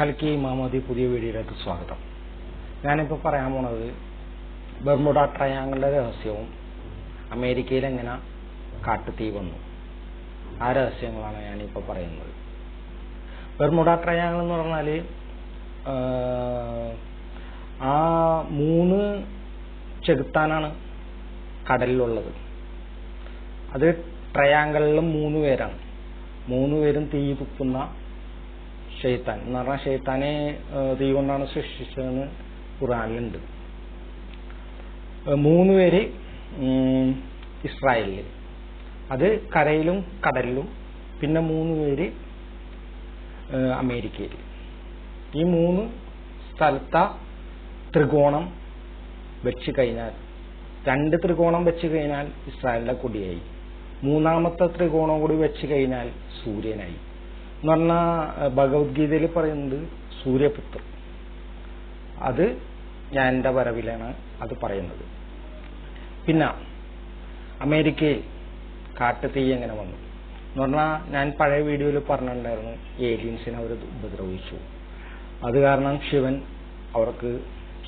കൽക്കി മാമതി പുതിയ വീഡിയോയിലേക്ക് സ്വാഗതം. ഞാനിപ്പോൾ പറയാൻ പോണത് ബർമുഡ ട്രയാങ്കിളിന്റെ രഹസ്യവും അമേരിക്കയിൽ എങ്ങനെ കാട്ടുതീ വന്നു. ആ രഹസ്യങ്ങളാണ് ഞാനിപ്പോൾ പറയുന്നത്. ബർമുഡ ട്രയാങ്കിൾ എന്ന് പറഞ്ഞാൽ ആ മൂന്ന് ചെകുത്താനാണ് കടലിലുള്ളത്. അത് ട്രയാങ്കിളിലും മൂന്ന് പേരാണ്. മൂന്ന് പേരും തീ തുപ്പുന്ന ഷെയ്ത്താൻ എന്ന് പറഞ്ഞാൽ ഷെയ്ത്താനെ തീ കൊണ്ടാണ് സൃഷ്ടിച്ചതെന്ന് ഖുറാനിലുണ്ട് മൂന്ന് പേര് ഇസ്രായേലിൽ അത് കരയിലും കടലിലും. പിന്നെ മൂന്ന് പേര് അമേരിക്കയിൽ ഈ മൂന്ന് സ്ഥലത്ത ത്രികോണം വെച്ച് കഴിഞ്ഞാൽ രണ്ട് ത്രികോണം വെച്ച് കഴിഞ്ഞാൽ ഇസ്രായേലിന്റെ കൊടിയായി. മൂന്നാമത്തെ ത്രികോണം കൂടി വെച്ച് കഴിഞ്ഞാൽ സൂര്യനായി. എന്ന് പറഞ്ഞാൽ ഭഗവത്ഗീതയിൽ പറയുന്നത് സൂര്യപുത്രൻ അത് ഞാൻ എന്റെ വരവിലാണ് അത് പറയുന്നത്. പിന്നെ അമേരിക്കയിൽ കാട്ടുതീ എങ്ങനെ വന്നു? എന്ന് പറഞ്ഞാൽ ഞാൻ പഴയ വീഡിയോയിൽ പറഞ്ഞിട്ടുണ്ടായിരുന്നു ഏലിയൻസിനെ അവർ ഉപദ്രവിച്ചു. അത് കാരണം ശിവൻ അവർക്ക്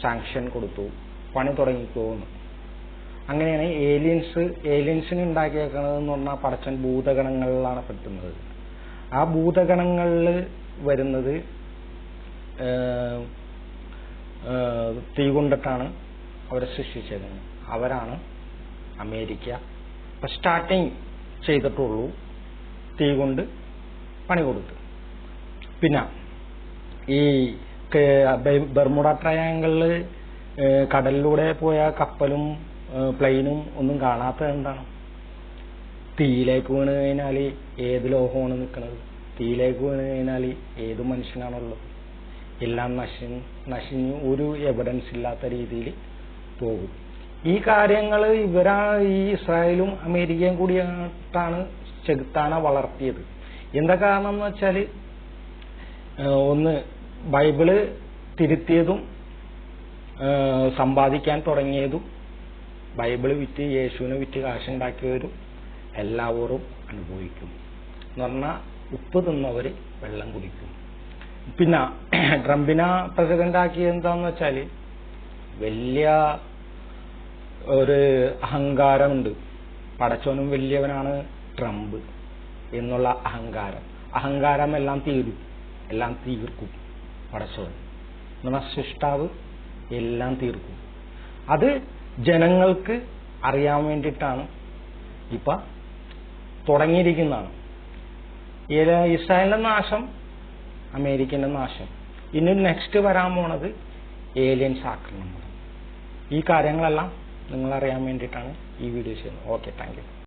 സാങ്ഷൻ കൊടുത്തു. പണി തുടങ്ങിക്കോന്ന്. അങ്ങനെയാണ് ഏലിയൻസ് ഏലിയൻസിന് ഉണ്ടാക്കിയേക്കുന്നത് എന്ന് പറഞ്ഞാൽ പടച്ചൻ ഭൂതഗണങ്ങളിലാണ് പെട്ടുന്നത് ആ ഭൂതഗണങ്ങളിൽ വരുന്നത് തീ കൊണ്ടിട്ടാണ് അവരെ സൃഷ്ടിച്ചത്. അവരാണ് അമേരിക്ക ഇപ്പൊ സ്റ്റാർട്ടിങ് ചെയ്തിട്ടുള്ളൂ തീ കൊണ്ട് പണി കൊടുത്ത്. പിന്നെ ഈ ബർമുഡ ട്രയാങ്കിളിൽ കടലിലൂടെ പോയ കപ്പലും പ്ലെയിനും ഒന്നും കാണാത്തത് എന്താണ്? തീയിലേക്ക് വീണ് കഴിഞ്ഞാൽ ഏത് ലോഹമാണ് നിൽക്കുന്നത്? തീയിലേക്ക് വീണ് കഴിഞ്ഞാൽ ഏത് മനുഷ്യനാണുള്ളത്? എല്ലാം നശി നശിഞ്ഞ് ഒരു എവിഡൻസ് ഇല്ലാത്ത രീതിയിൽ പോകും. ഈ കാര്യങ്ങൾ ഇവരാ ഈ ഇസ്രായേലും അമേരിക്കയും കൂടിയിട്ടാണ് ചെകുത്താന വളർത്തിയത്. എന്താ കാരണം എന്ന് വെച്ചാൽ ഒന്ന് ബൈബിൾ തിരുത്തിയതും സമ്പാദിക്കാൻ തുടങ്ങിയതും ബൈബിൾ വിറ്റ് യേശുവിനെ വിറ്റ് കാശുണ്ടാക്കിയവരും എല്ലാവരും അനുഭവിക്കും. എന്ന് പറഞ്ഞാൽ ഉപ്പ് തിന്നവര് വെള്ളം കുടിക്കും. പിന്നെ ട്രംപിനെ പ്രസിഡന്റ് ആക്കിയത് എന്താന്ന് വെച്ചാൽ വലിയ ഒരു അഹങ്കാരമുണ്ട്. പടച്ചോനും വലിയവനാണ് ട്രംപ് എന്നുള്ള അഹങ്കാരം. അഹങ്കാരം എല്ലാം തീരും. എല്ലാം തീർക്കും പടച്ചോൻ. എന്നാൽ സൃഷ്ടാവ് എല്ലാം തീർക്കും. അത് ജനങ്ങൾക്ക് അറിയാൻ വേണ്ടിയിട്ടാണ് ഇപ്പൊ തുടങ്ങിയിരിക്കുന്നതാണ്. ഇസ്രായേലിന്റെ നാശം? അമേരിക്കന്റെ നാശം. ഇനി നെക്സ്റ്റ് വരാൻ പോണത് ഏലിയൻസ് ആക്രമണം ഈ കാര്യങ്ങളെല്ലാം നിങ്ങൾ അറിയാൻ വേണ്ടിയിട്ടാണ് ഈ വീഡിയോ ചെയ്യുന്നത്. Okay thank